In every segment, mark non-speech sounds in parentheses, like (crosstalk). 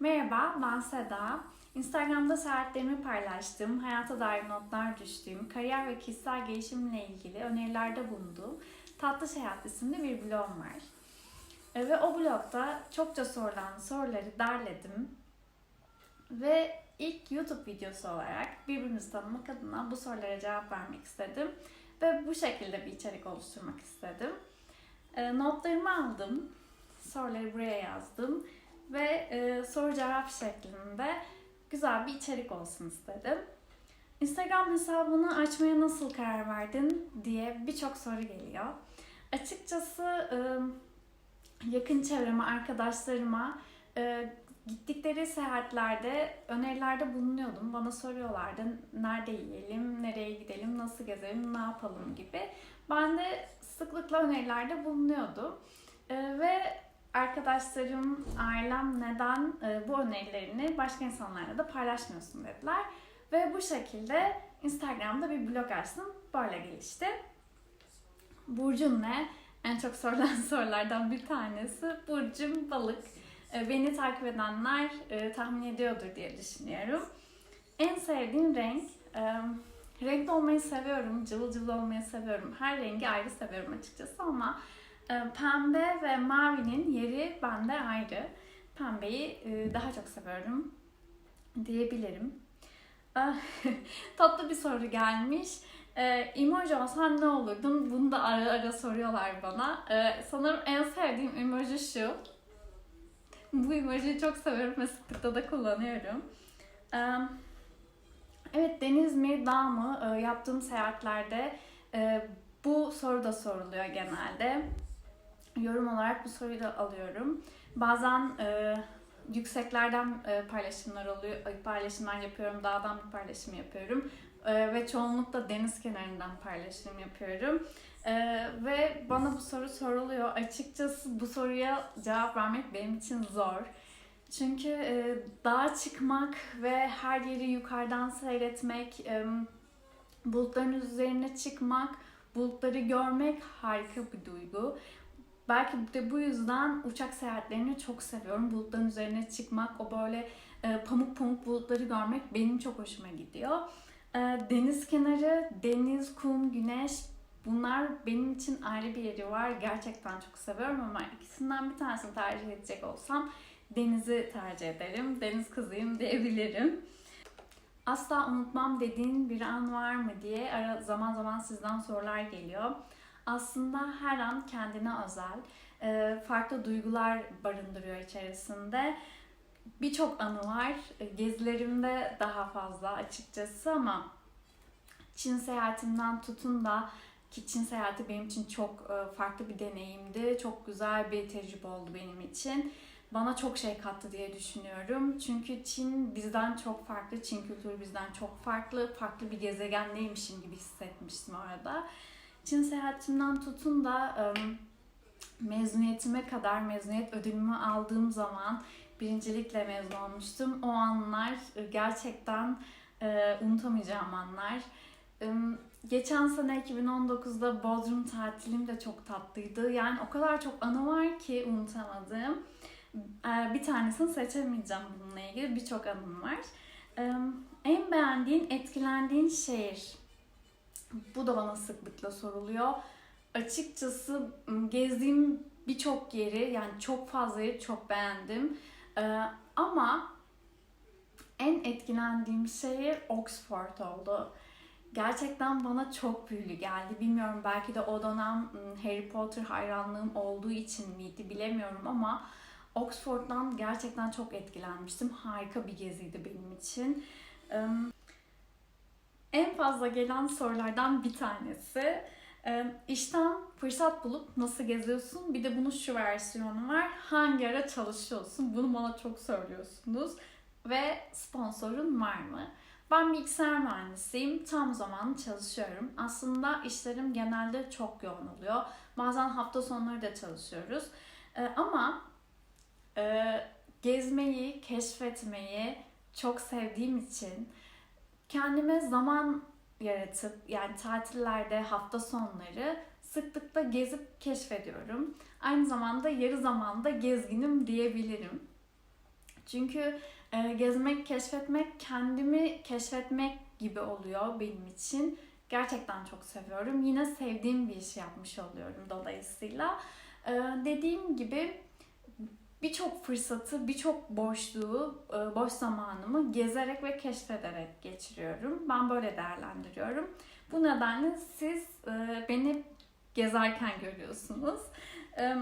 Merhaba, ben Seda. Instagram'da seyahatlerimi paylaştığım, hayata dair notlar düştüğüm, kariyer ve kişisel gelişimle ilgili önerilerde bulunduğum Tatlı Seyahat isimli bir blogum var. E, Ve o blogda çokça sorulan soruları derledim. Ve ilk YouTube videosu olarak birbirimizi tanımak adına bu sorulara cevap vermek istedim. Ve bu şekilde bir içerik oluşturmak istedim. E, Notlarımı aldım, soruları buraya yazdım ve e, soru cevap şeklinde güzel bir içerik olsun istedim. Instagram hesabını açmaya nasıl karar verdin diye birçok soru geliyor. Açıkçası e, yakın çevreme, arkadaşlarıma e, gittikleri seyahatlerde önerilerde bulunuyordum. Bana soruyorlardı nerede yiyelim, nereye gidelim, nasıl gezelim, ne yapalım gibi. Ben de sıklıkla önerilerde bulunuyordum. E, ve arkadaşlarım, ailem neden e, bu önerilerini başka insanlarla da paylaşmıyorsun dediler. Ve bu şekilde Instagram'da bir blog açtım. Böyle gelişti. Burcun ne? En çok sorulan (laughs) sorulardan bir tanesi. Burcum balık. E, Beni takip edenler e, tahmin ediyordur diye düşünüyorum. En sevdiğim renk, renkli olmayı seviyorum, cıvıl cıvıl olmayı seviyorum. Her rengi ayrı seviyorum açıkçası ama pembe ve mavinin yeri bende ayrı. Pembeyi e, daha çok seviyorum diyebilirim. Ah, (laughs) Tatlı bir soru gelmiş. E, emoji olsan ne olurdun? Bunu da ara ara soruyorlar bana. E, sanırım en sevdiğim emoji şu. Bu emojiyi çok seviyorum ve sıklıkla da kullanıyorum. Evet deniz mi dağ mı yaptığım seyahatlerde e, bu soru da soruluyor genelde. Yorum olarak bu soruyu da alıyorum. Bazen e, yükseklerden e, paylaşımlar oluyor, ay, paylaşımlar yapıyorum, dağdan bir paylaşım yapıyorum E, ve çoğunlukla deniz kenarından paylaşım yapıyorum. E, ve bana bu soru soruluyor. Açıkçası bu soruya cevap vermek benim için zor. Çünkü e, dağa çıkmak ve her yeri yukarıdan seyretmek, e, bulutların üzerine çıkmak, bulutları görmek harika bir duygu. Belki de bu yüzden uçak seyahatlerini çok seviyorum. Bulutların üzerine çıkmak, o böyle e, pamuk pamuk bulutları görmek benim çok hoşuma gidiyor. E, deniz kenarı, deniz, kum, güneş bunlar benim için ayrı bir yeri var. Gerçekten çok seviyorum ama ikisinden bir tanesini tercih edecek olsam denizi tercih ederim. Deniz kızıyım diyebilirim. Asla unutmam dediğin bir an var mı diye ara, zaman zaman sizden sorular geliyor aslında her an kendine özel, e, farklı duygular barındırıyor içerisinde. Birçok anı var. E, Gezilerimde daha fazla açıkçası ama Çin seyahatimden tutun da ki Çin seyahati benim için çok e, farklı bir deneyimdi. Çok güzel bir tecrübe oldu benim için. Bana çok şey kattı diye düşünüyorum. Çünkü Çin bizden çok farklı, Çin kültürü bizden çok farklı. Farklı bir gezegendeymişim gibi hissetmiştim orada. Çin seyahatimden tutun da mezuniyetime kadar mezuniyet ödülümü aldığım zaman birincilikle mezun olmuştum. O anlar gerçekten unutamayacağım anlar. Geçen sene 2019'da Bodrum tatilim de çok tatlıydı. Yani o kadar çok anı var ki unutamadığım. Bir tanesini seçemeyeceğim bununla ilgili. Birçok anım var. En beğendiğin, etkilendiğin şehir? Bu da bana sıklıkla soruluyor. Açıkçası gezdiğim birçok yeri yani çok fazla yeri çok beğendim. Ee, ama en etkilendiğim şehir Oxford oldu. Gerçekten bana çok büyülü geldi. Bilmiyorum belki de o dönem Harry Potter hayranlığım olduğu için miydi bilemiyorum ama Oxford'dan gerçekten çok etkilenmiştim. Harika bir geziydi benim için. En fazla gelen sorulardan bir tanesi. Ee, işten fırsat bulup nasıl geziyorsun? Bir de bunun şu versiyonu var. Hangi ara çalışıyorsun? Bunu bana çok söylüyorsunuz. Ve sponsorun var mı? Ben bilgisayar mühendisiyim. Tam zamanlı çalışıyorum. Aslında işlerim genelde çok yoğun oluyor. Bazen hafta sonları da çalışıyoruz. Ee, ama e, gezmeyi, keşfetmeyi çok sevdiğim için kendime zaman yaratıp yani tatillerde hafta sonları sıklıkla gezip keşfediyorum. Aynı zamanda yarı zamanda gezginim diyebilirim. Çünkü e, gezmek, keşfetmek, kendimi keşfetmek gibi oluyor benim için. Gerçekten çok seviyorum. Yine sevdiğim bir iş yapmış oluyorum dolayısıyla. E, dediğim gibi birçok fırsatı, birçok boşluğu, e, boş zamanımı gezerek ve keşfederek geçiriyorum. Ben böyle değerlendiriyorum. Bu nedenle siz e, beni gezerken görüyorsunuz. E,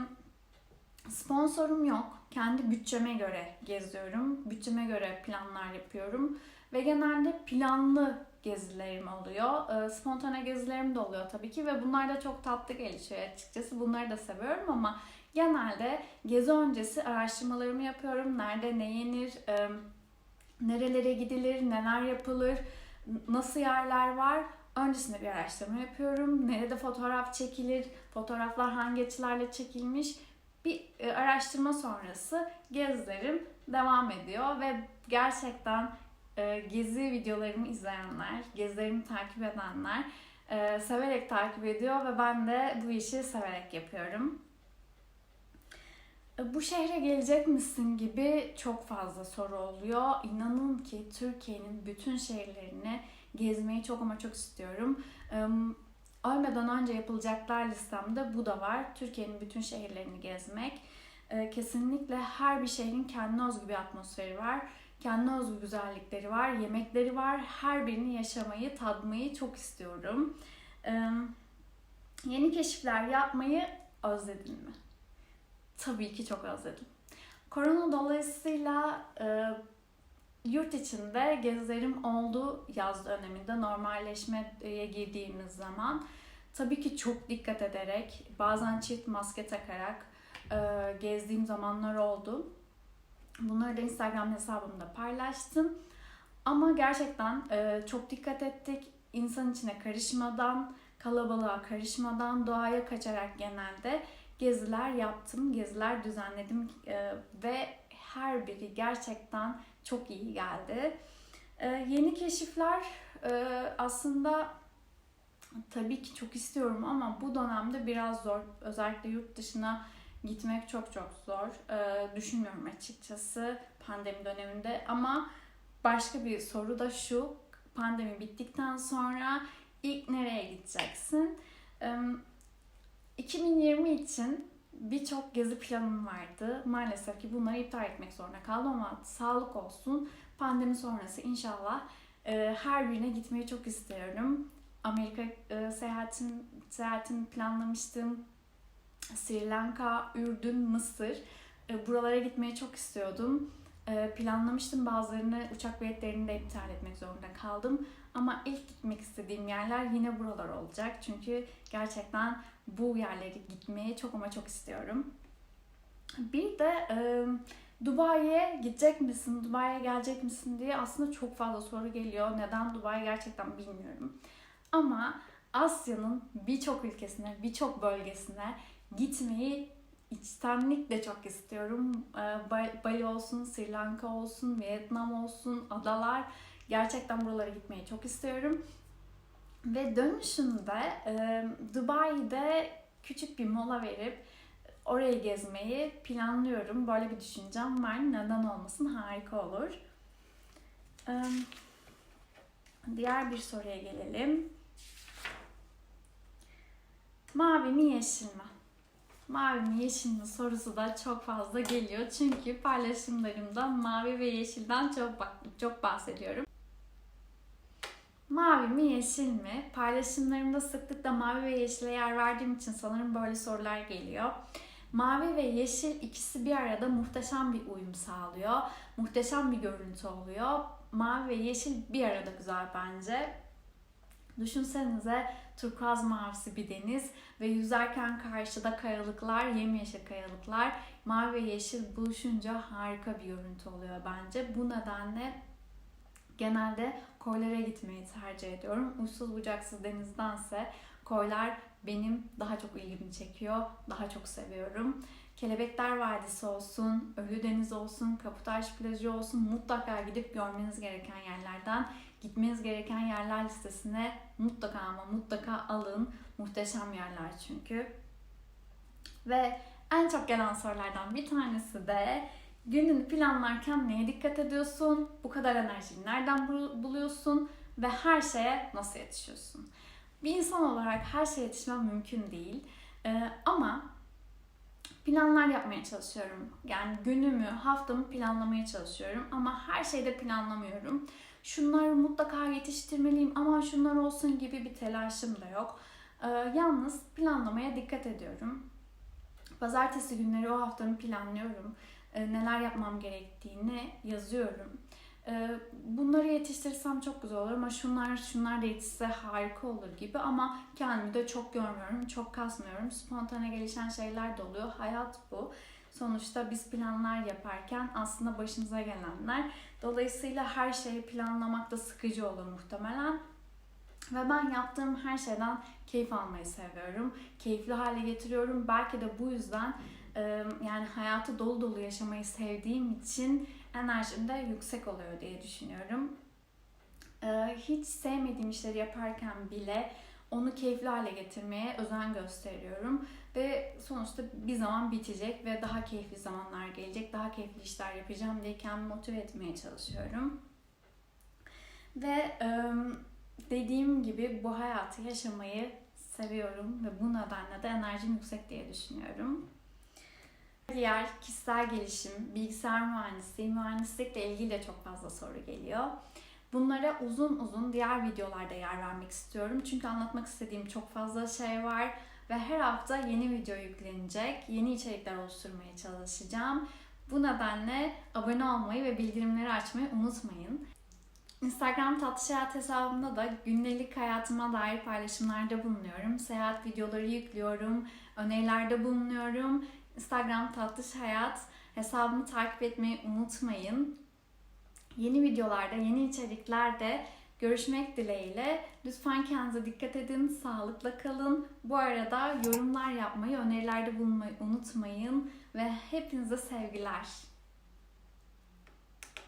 sponsorum yok. Kendi bütçeme göre geziyorum. Bütçeme göre planlar yapıyorum. Ve genelde planlı gezilerim oluyor. Spontane gezilerim de oluyor tabii ki ve bunlar da çok tatlı gelişiyor açıkçası. Bunları da seviyorum ama genelde gezi öncesi araştırmalarımı yapıyorum. Nerede ne yenir, e, nerelere gidilir, neler yapılır, nasıl yerler var. Öncesinde bir araştırma yapıyorum. Nerede fotoğraf çekilir, fotoğraflar hangi açılarla çekilmiş. Bir araştırma sonrası gezilerim devam ediyor ve gerçekten gezi videolarımı izleyenler, gezilerimi takip edenler severek takip ediyor ve ben de bu işi severek yapıyorum. Bu şehre gelecek misin gibi çok fazla soru oluyor. İnanın ki Türkiye'nin bütün şehirlerini gezmeyi çok ama çok istiyorum. Ölmeden önce yapılacaklar listemde bu da var. Türkiye'nin bütün şehirlerini gezmek. Kesinlikle her bir şehrin kendine özgü bir atmosferi var. Kendine özgü güzellikleri var, yemekleri var. Her birini yaşamayı, tadmayı çok istiyorum. Yeni keşifler yapmayı özledin mi? Tabii ki çok özledim. Korona dolayısıyla e, yurt içinde gezilerim oldu yaz döneminde normalleşmeye girdiğimiz zaman. Tabii ki çok dikkat ederek, bazen çift maske takarak e, gezdiğim zamanlar oldu. Bunları da Instagram hesabımda paylaştım. Ama gerçekten e, çok dikkat ettik. İnsan içine karışmadan, kalabalığa karışmadan, doğaya kaçarak genelde geziler yaptım, geziler düzenledim e, ve her biri gerçekten çok iyi geldi. E, yeni keşifler e, aslında tabii ki çok istiyorum ama bu dönemde biraz zor. Özellikle yurt dışına gitmek çok çok zor. E, düşünmüyorum açıkçası pandemi döneminde ama başka bir soru da şu. Pandemi bittikten sonra ilk nereye gideceksin? E, 2020 için birçok gezi planım vardı. Maalesef ki bunları iptal etmek zorunda kaldım ama sağlık olsun. Pandemi sonrası inşallah e, her birine gitmeyi çok istiyorum. Amerika e, seyahatim, seyahatimi planlamıştım. Sri Lanka, Ürdün, Mısır. E, buralara gitmeyi çok istiyordum. E, planlamıştım bazılarını uçak biletlerini de iptal etmek zorunda kaldım. Ama ilk gitmek istediğim yerler yine buralar olacak. Çünkü gerçekten bu yerlere gitmeyi çok ama çok istiyorum. Bir de e, Dubai'ye gidecek misin, Dubai'ye gelecek misin diye aslında çok fazla soru geliyor. Neden Dubai gerçekten bilmiyorum. Ama Asya'nın birçok ülkesine, birçok bölgesine gitmeyi içtenlikle çok istiyorum. Bali olsun, Sri Lanka olsun, Vietnam olsun, adalar. Gerçekten buralara gitmeyi çok istiyorum. Ve dönüşünde e, Dubai'de küçük bir mola verip orayı gezmeyi planlıyorum. Böyle bir düşüncem var. Neden olmasın? Harika olur. E, diğer bir soruya gelelim. Mavi mi yeşil mi? Mavi mi yeşil mi sorusu da çok fazla geliyor. Çünkü paylaşımlarımda mavi ve yeşilden çok çok bahsediyorum. Mavi mi yeşil mi? Paylaşımlarımda sıklıkla mavi ve yeşile yer verdiğim için sanırım böyle sorular geliyor. Mavi ve yeşil ikisi bir arada muhteşem bir uyum sağlıyor. Muhteşem bir görüntü oluyor. Mavi ve yeşil bir arada güzel bence. Düşünsenize turkuaz mavisi bir deniz ve yüzerken karşıda kayalıklar, yemyeşil kayalıklar. Mavi ve yeşil buluşunca harika bir görüntü oluyor bence. Bu nedenle genelde koylara gitmeyi tercih ediyorum. Uçsuz bucaksız denizdense koylar benim daha çok ilgimi çekiyor. Daha çok seviyorum. Kelebekler Vadisi olsun, Ölü Deniz olsun, Kaputaş Plajı olsun mutlaka gidip görmeniz gereken yerlerden. Gitmeniz gereken yerler listesine mutlaka ama mutlaka alın. Muhteşem yerler çünkü. Ve en çok gelen sorulardan bir tanesi de Gününü planlarken neye dikkat ediyorsun? Bu kadar enerjiyi nereden bul- buluyorsun? Ve her şeye nasıl yetişiyorsun? Bir insan olarak her şeye yetişmem mümkün değil. Ee, ama planlar yapmaya çalışıyorum. Yani günümü, haftamı planlamaya çalışıyorum. Ama her şeyde planlamıyorum. Şunları mutlaka yetiştirmeliyim ama şunlar olsun gibi bir telaşım da yok. Ee, yalnız planlamaya dikkat ediyorum. Pazartesi günleri o haftamı planlıyorum. Ee, neler yapmam gerektiğini yazıyorum. Ee, bunları yetiştirsem çok güzel olur ama şunlar şunlar da yetişse harika olur gibi ama kendimi de çok görmüyorum, çok kasmıyorum. Spontane gelişen şeyler de oluyor. Hayat bu. Sonuçta biz planlar yaparken aslında başımıza gelenler. Dolayısıyla her şeyi planlamak da sıkıcı olur muhtemelen. Ve ben yaptığım her şeyden keyif almayı seviyorum. Keyifli hale getiriyorum. Belki de bu yüzden yani hayatı dolu dolu yaşamayı sevdiğim için enerjim de yüksek oluyor diye düşünüyorum. Hiç sevmediğim işleri yaparken bile onu keyifli hale getirmeye özen gösteriyorum. Ve sonuçta bir zaman bitecek ve daha keyifli zamanlar gelecek. Daha keyifli işler yapacağım diye kendimi motive etmeye çalışıyorum. Ve dediğim gibi bu hayatı yaşamayı seviyorum ve bu nedenle de enerjim yüksek diye düşünüyorum. Diğer kişisel gelişim, bilgisayar mühendisliği, mühendislikle ilgili de çok fazla soru geliyor. Bunlara uzun uzun diğer videolarda yer vermek istiyorum. Çünkü anlatmak istediğim çok fazla şey var ve her hafta yeni video yüklenecek. Yeni içerikler oluşturmaya çalışacağım. Bu nedenle abone olmayı ve bildirimleri açmayı unutmayın. Instagram Tatlı Seyahat hesabımda da günlük hayatıma dair paylaşımlarda bulunuyorum. Seyahat videoları yüklüyorum, önerilerde bulunuyorum. Instagram Tatlı Hayat hesabımı takip etmeyi unutmayın. Yeni videolarda, yeni içeriklerde görüşmek dileğiyle. Lütfen kendinize dikkat edin, sağlıkla kalın. Bu arada yorumlar yapmayı, önerilerde bulunmayı unutmayın ve hepinize sevgiler.